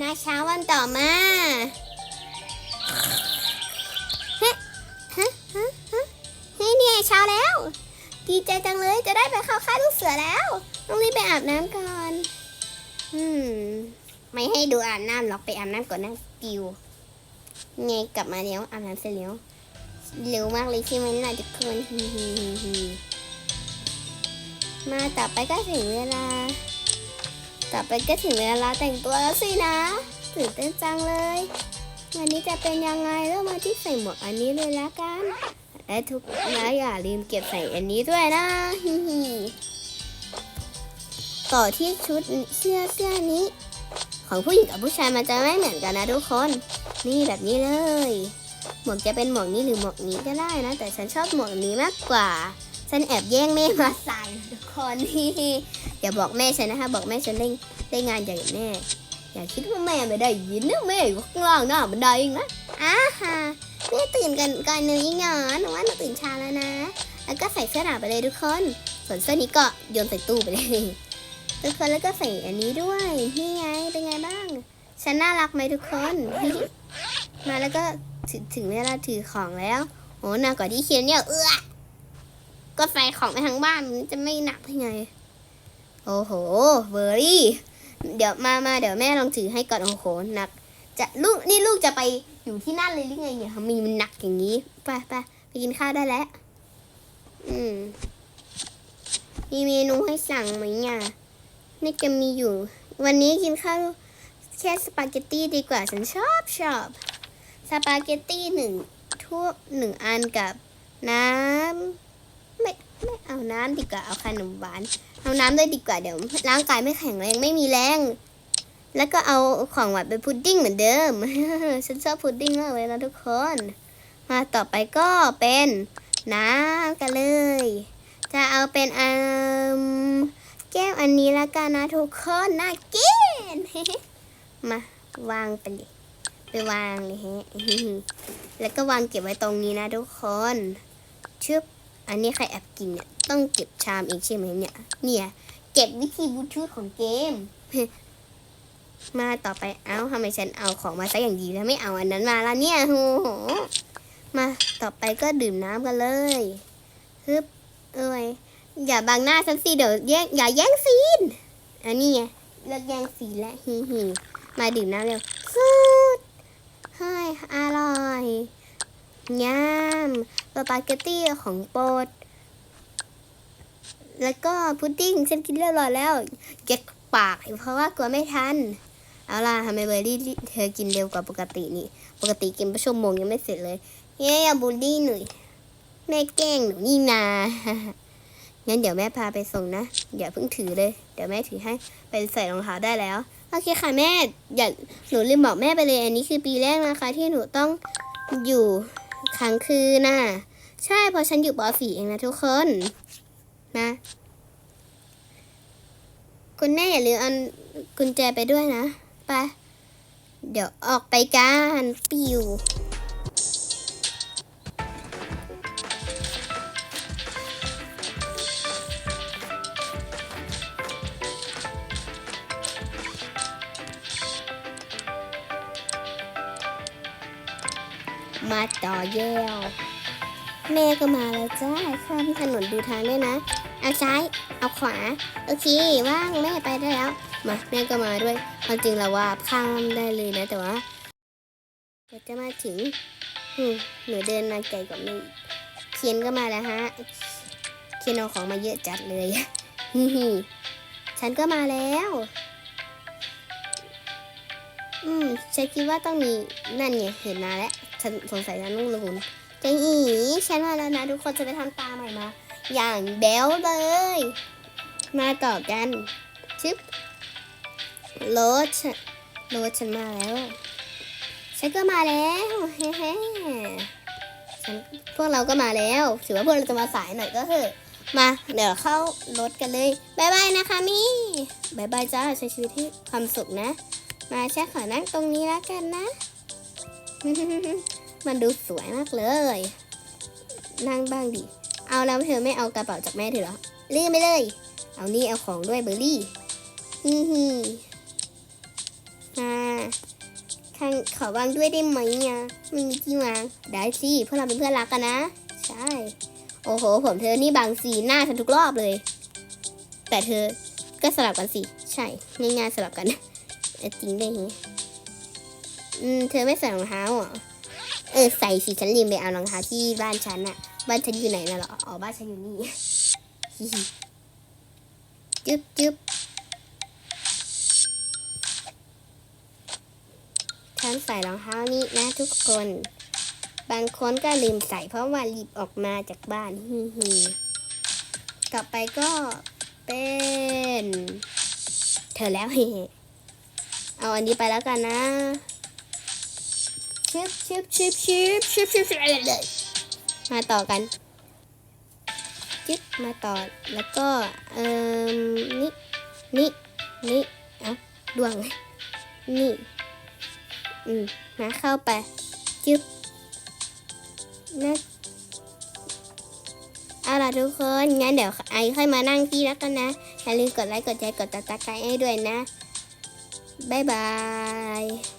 นาเช้าวันต่อมาเฮ้ฮะฮะฮะเฮ้ยเนี่ยเช้าแล้ว ดีใจจังเลยจะได้ไปเข้าค่ายลูกเสือแล้ว ต้องรีบไปอาบน้ำก่อน อืม ไม่ให้ดูอาบน้ำหรอกไปอาบน้ำก่อนนะปิวไงกลับมาแล้วอาบน้ำเสร็จแล้วเร็วมากเลยใช่ไหมล่ะทุกคนมาต่อไปก็ถึงเวลา ต่อไปก็ถึงเวลาแต่งตัวแล้วสินะตื่นเต้นจังเลย วันนี้จะเป็นยังไงเริ่มมาที่ใส่หมวกอันนี้เลยละกัน และทุกแล้วอย่าลืมเก็บใส่อันนี้ด้วยนะฮิฮิต่อที่ชุดเสื้อเสื้อนี้ ของผู้หญิงกับผู้ชายมันจะไม่เหมือนกันนะทุกคน นี่แบบนี้เลย หมวกจะเป็นหมวกนี้หรือหมวกนี้ก็ได้นะ แต่ฉันชอบหมวกนี้มากกว่า ฉันแอบแย่งแม่มาใส่นะทุกคนอย่าบอกแม่ฉันนะคะ บอกแม่ฉันได้ได้งานใหญ่แน่อย่าคิดว่าแม่ไม่ได้ยินนะแม่อยู่ข้างล่างหน้าบันไดเองนะอ้าฮะแม่ตื่นกันก่อนหนูอีกหรอหนูว่าหนูตื่นช้าแล้วนะ แล้วก็ใส่เสื้อหนาวไปเลยทุกคน ส่วนเสื้อนี้ก็โยนใส่ตู้ไปเลยทุกคนแล้วก็ใส่อันนี้ด้วยนี่ไงเป็นไงบ้าง ฉันน่ารักไหมทุกคน มาแล้วก็ถึงถึงเวลาถือของแล้วโอ้หนักกว่าที่เขียนเนี่ยเอื้อ ก็ใส่ของไปทั้งบ้านมันจะไม่หนักได้ไง โอ้โห เบอร์รี่ เดี๋ยวมามาเดี๋ยวแม่ลองถือให้ก่อนโอ้โหหนัก จะลูกนี่ลูกจะไปอยู่ที่นั่นเลยหรือไงเนี่ยทำไมมันหนักอย่างนี้ไปไปไปกินข้าวได้แล้ว อืมมีเมนูให้สั่งไหมเนี่ยน่าจะมีอยู่ วันนี้กินข้าวแค่สปาเกตตี้ดีกว่าฉันชอบชอบสปาเกตตี้หนึ่งทั่วหนึ่งอันกับน้ำ ไม่ไม่เอาน้ำดีกว่าเอาขนมหวาน เอาน้ำด้วยดีกว่าเดี๋ยวร่างกายไม่แข็งแรงไม่มีแรง แล้วก็เอาของหวานเป็นพุดดิ้งเหมือนเดิม ฉันชอบพุดดิ้งมากเลยนะทุกคน มาต่อไปก็เป็นน้ำกันเลย จะเอาเป็นอมแก้วอันนี้ละกันนะทุกคนน่ากินมาวางไปเลยไปวางเลยฮะแล้วก็วางเก็บไว้ตรงนี้นะทุกคนชึบ อันนี้ใครแอบกินเนี่ยต้องเก็บชามเองใช่ไหมเนี่ย เนี่ย เก็บวิธีบูทูธของเกม มาต่อไปเอ้าทำไมฉันเอาของมาซะอย่างดีแล้วไม่เอาอันนั้นมาละเนี่ยโอ้โหมาต่อไปก็ดื่มน้ำกันเลยฮึบเอ้ยอย่าบังหน้าฉันสิเดี๋ยวแย่งอย่าแย่งซีนอันนี้ไงเลิกแย่งซีนแล้วฮิฮิมาดื่มน้ำเร็วฟูดให้อร่อย งามสปาเกตตี้ของโปรด แล้วก็พุดดิ้งฉันกินเรียบร้อยแล้วเก็บปากเพราะว่ากลัวไม่ทัน เอาล่ะทำไมเบอร์รี่เธอกินเร็วกว่าปกตินี่ ปกติกินไปชั่วโมงยังไม่เสร็จเลยเย้อย่าบูลลี่หน่อยแม่แกล้งหนูนี่นางั้นเดี๋ยวแม่พาไปส่งนะอย่าเพิ่งถือเลย เดี๋ยวแม่ถือให้ไปใส่รองเท้าได้แล้วโอเคค่ะแม่อย่าหนูลืมบอกแม่ไปเลย อันนี้คือปีแรกนะคะ ที่หนูต้องอยู่ ค้างคืนน่ะ ใช่เพราะฉันอยู่ป .4 เองนะทุกคนนะ คุณแม่อย่าลืมเอากุญแจไปด้วยนะ ไป เดี๋ยวออกไปกันปิว มาต่อแย้วแม่ก็มาแล้วจ้าข้ามถนนดูทางด้วยนะ เอาซ้าย เอาขวา โอเค ว่างแม่ไปได้แล้ว มาแม่ก็มาด้วยความจริงแล้วว่าข้ามได้เลยนะแต่ว่าเดี๋ยวจะมาถึงหนูเดินมาไกลกว่าแม่อีกเคียนก็มาแล้วฮะ เคียนเอาของมาเยอะจัดเลยฮิฮิฉันก็มาแล้ว อืมฉันคิดว่าต้องมีนั่นไงเห็นมาแล้วฉันสงสัยนต้องลืมเจังอีฉันมาแล้วนะทุกคนจะไปทำตาใหม่มา อย่างแบ๊วเลย มาต่อกันชึบรถรถฉันมาแล้ว ฉันก็มาแล้วเฮ้เฮ้ฉันพวกเราก็มาแล้ว ถือว่าพวกเราจะมาสายหน่อยก็เถอะมา เดี๋ยวเข้ารถกันเลยบายบายนะคะมี่บายบายจ้าใช้ชีวิตที่ความสุขนะ มาแช่ขอนั่งตรงนี้แล้วกันนะ มันดูสวยมากเลย นั่งบ้างดิ เอาแล้วเธอไม่เอากระเป๋าจากแม่เธอหรอลืมไปเลย เอานี่เอาของด้วยเบอร์รี่ฮิฮิอ่าข้างขอวางด้วยได้ไหมอะไม่มีที่วาง ได้สิเพราะเราเป็นเพื่อนรักกันนะ ใช่ โอ้โห ผมเธอนี่บางสีหน้าเธอทุกรอบเลย แต่เธอก็สลับกันสิ ใช่ง่ายๆสลับกัน จริงด้วยอืม เธอไม่ใส่รองเท้าเหรอ เออ ใส่สิฉันลืมไปเอารองเท้าที่บ้านฉันอะบ้านฉันอยู่ไหนน่ะหรอ อ๋อ บ้านฉันอยู่นี่ฮิฮิจึ๊บจึ๊บฉันใส่รองเท้านี้นะทุกคน บางคนก็ลืมใส่เพราะว่ารีบออกมาจากบ้านฮิฮิต่อไปก็เป็น เธอแล้วเฮ เอาอันนี้ไปแล้วกันนะชิบชิบชิบชิบชิบชิบชิบเลยมาต่อกันจึ๊บมาต่อแล้วก็เอ่มนี่นี่นี่เอาดวงนี่อืมมาเข้าไปจึ๊บนะเอาล่ะทุกคนงั้นเดี๋ยวไอค่อยมานั่งที่แล้วกันนะอย่าลืมกดไลค์กดแชร์กดติดตามให้ด้วยนะ บ๊ายบาย